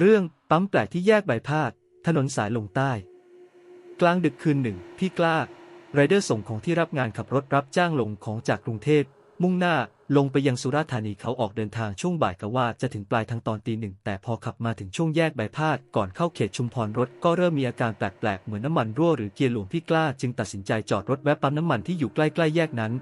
เรื่องปั๊มแปลกที่แยกใบพาด ถนนสายลงใต้ กลางดึกคืนหนึ่ง พี่กล้าไรเดอร์ส่งของที่รับงานขับรถรับจ้างลงของจากกรุงเทพมุ่งหน้าลงไปยังสุราษฎร์ธานีเขาออกเดินทางช่วงบ่ายกะว่าจะถึงปลายทางตอนตีหนึ่ง แต่พอขับมาถึงช่วงแยกใบพาดก่อนเข้าเขตชุมพรรถก็เริ่มมีอาการแปลกๆ เหมือนน้ำมันรั่วหรือเกียร์หลวงพี่กล้าจึงตัดสินใจจอดรถแวะปั๊มน้ำมันที่อยู่ใกล้ๆแยกนั้น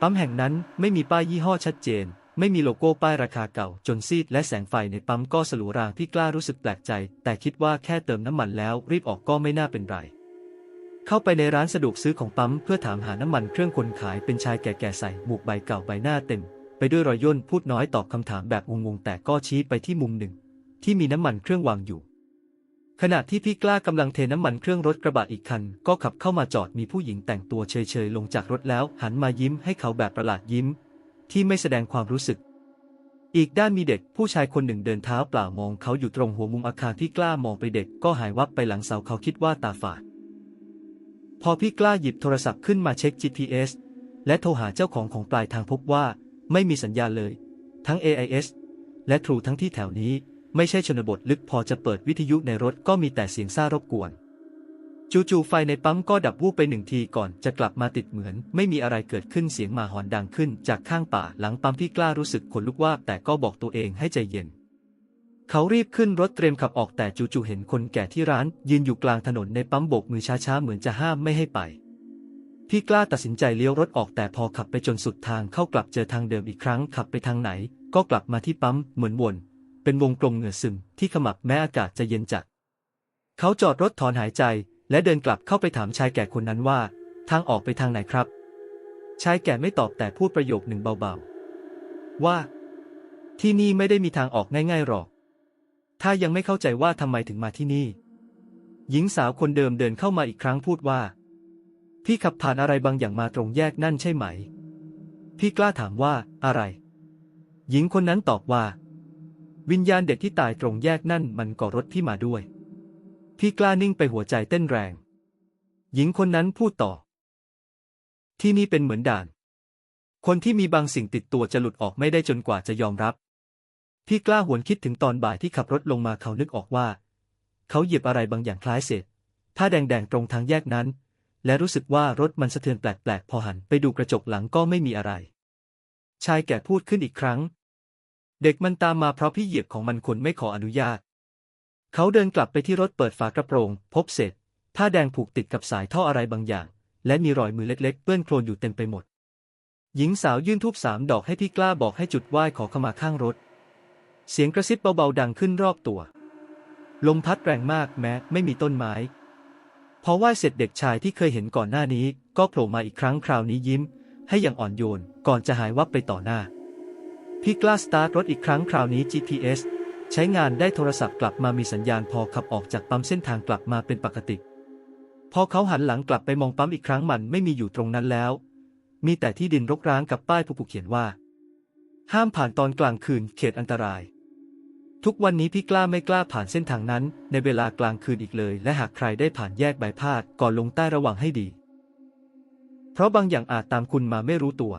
ปั๊มแห่งนั้นไม่มีป้ายยี่ห้อชัดเจน ไม่มีโลโก้ป้ายราคาเก่าจนซีดและแสงไฟในปั๊มก็สลัวรางพี่กล้ารู้สึกแปลกใจ แต่คิดว่าแค่เติมน้ำมันแล้วรีบออกก็ไม่น่าเป็นไร เข้าไปในร้านสะดวกซื้อของปั๊มเพื่อถามหาน้ำมันเครื่องคนขายเป็นชายแก่ๆใส่หมวกใบเก่าใบหน้าเต็ม ไปด้วยรอยย่นพูดน้อยตอบคำถามแบบงงๆแต่ก็ชี้ไปที่มุมหนึ่ง ที่มีน้ำมันเครื่องวางอยู่ ขณะที่พี่กล้ากำลังเทน้ำมันเครื่องรถกระบะอีกคัน ก็ขับเข้ามาจอดมีผู้หญิงแต่งตัวเฉยๆลงจากรถแล้ว หันมายิ้มให้เขาแบบประหลาดยิ้ม ที่ไม่แสดงความรู้สึก อีกด้านมีเด็กผู้ชายคนหนึ่งเดินเท้าเปล่ามองเขาอยู่ตรงหัวมุมอาคารพี่กล้ามองไปเด็กก็หายวับไปหลังเสาเขาคิดว่าตาฝาด พอพี่กล้าหยิบโทรศัพท์ขึ้นมาเช็ค GPS และโทรหาเจ้าของของปลายทางพบว่า ไม่มีสัญญาณเลย ทั้ง AIS และ True ทั้งที่แถวนี้ ไม่ใช่ชนบทลึกพอจะเปิดวิทยุในรถก็มีแต่เสียงซ่ารบกวน จู่ๆไฟในปั๊มก็ดับวูบไปหนึ่งทีก่อนจะกลับมาติดเหมือน ไม่มีอะไรเกิดขึ้นเสียงหมาหอนดังขึ้นจากข้างป่าหลังปั๊มพี่กล้ารู้สึกขนลุกว่าแต่ก็บอกตัวเองให้ใจเย็น เขารีบขึ้นรถเตรียมขับออกแต่จู่ๆเห็นคนแก่ที่ร้าน ยืนอยู่กลางถนนในปั๊มโบกมือช้าๆเหมือนจะห้ามไม่ให้ไป พี่กล้าตัดสินใจเลี้ยวรถออกแต่พอขับไปจนสุดทางเข้ากลับเจอทางเดิมอีกครั้งขับไปทางไหน ก็กลับมาที่ปั๊มเหมือนวนเป็นวงกลมเหงื่อซึมที่ขมับแม้อากาศจะเย็นจัดเขาจอดรถถอนหายใจ และเดินกลับเข้าไปถามชายแก่คนนั้นว่า ทางออกไปทางไหนครับ ชายแก่ไม่ตอบแต่พูดประโยคหนึ่งเบาๆ ว่า ที่นี่ไม่ได้มีทางออกง่ายๆหรอก ถ้ายังไม่เข้าใจว่าทำไมถึงมาที่นี่ หญิงสาวคนเดิมเดินเข้ามาอีกครั้งพูดว่า พี่ขับผ่านอะไรบางอย่างมาตรงแยกนั่นใช่ไหม พี่กล้าถามว่าอะไร หญิงคนนั้นตอบว่า วิญญาณเด็กที่ตายตรงแยกนั่นมันก่อรถพี่มาด้วย พี่กล้านิ่งไปหัวใจเต้นแรง หญิงคนนั้นพูดต่อ ที่นี่เป็นเหมือนด่าน คนที่มีบางสิ่งติดตัวจะหลุดออกไม่ได้จนกว่าจะยอมรับ พี่กล้าหวนคิดถึงตอนบ่ายที่ขับรถลงมาเขานึกออกว่า เขาเหยียบอะไรบางอย่างคล้ายเศษผ้าแดงๆตรงทางแยกนั้น และรู้สึกว่ารถมันสะเทือนแปลกๆ พอหันไปดูกระจกหลังก็ไม่มีอะไร ชายแก่พูดขึ้นอีกครั้ง เด็กมันตามมาเพราะพี่เหยียบของมันคนไม่ขออนุญาต เขาเดินกลับไปที่รถเปิดฝากระโปรง พบเศษผ้าแดงผูกติดกับสายท่ออะไรบางอย่าง และมีรอยมือเล็กๆ เปื้อนโคลนอยู่เต็มไปหมด หญิงสาวยื่นทูบสามดอกให้พี่กล้าบอกให้จุดไหว้ขอขมาข้างรถ เสียงกระซิบเบาๆดังขึ้นรอบตัว ลมพัดแรงมากแม้ไม่มีต้นไม้ พอไหว้เสร็จเด็กชายที่เคยเห็นก่อนหน้านี้ ก็โผล่มาอีกครั้งคราวนี้ยิ้ม ให้อย่างอ่อนโยนก่อนจะหายวับไปต่อหน้า พี่กล้าสตาร์ทรถอีกครั้งคราวนี้ GPS ใช้งานได้โทรศัพท์กลับมามีสัญญาณพอขับออกจากปั๊มเส้นทางกลับมาเป็นปกติ พอเขาหันหลังกลับไปมองปั๊มอีกครั้งมันไม่มีอยู่ตรงนั้นแล้ว มีแต่ที่ดินรกร้างกับป้ายผูกๆเขียนว่า ห้ามผ่านตอนกลางคืนเขตอันตราย ทุกวันนี้พี่กล้าไม่กล้าผ่านเส้นทางนั้น ในเวลากลางคืนอีกเลย และหากใครได้ผ่านแยกใบพาดก่อนลงใต้ระวังให้ดี เพราะบางอย่างอาจตามคุณมาไม่รู้ตัว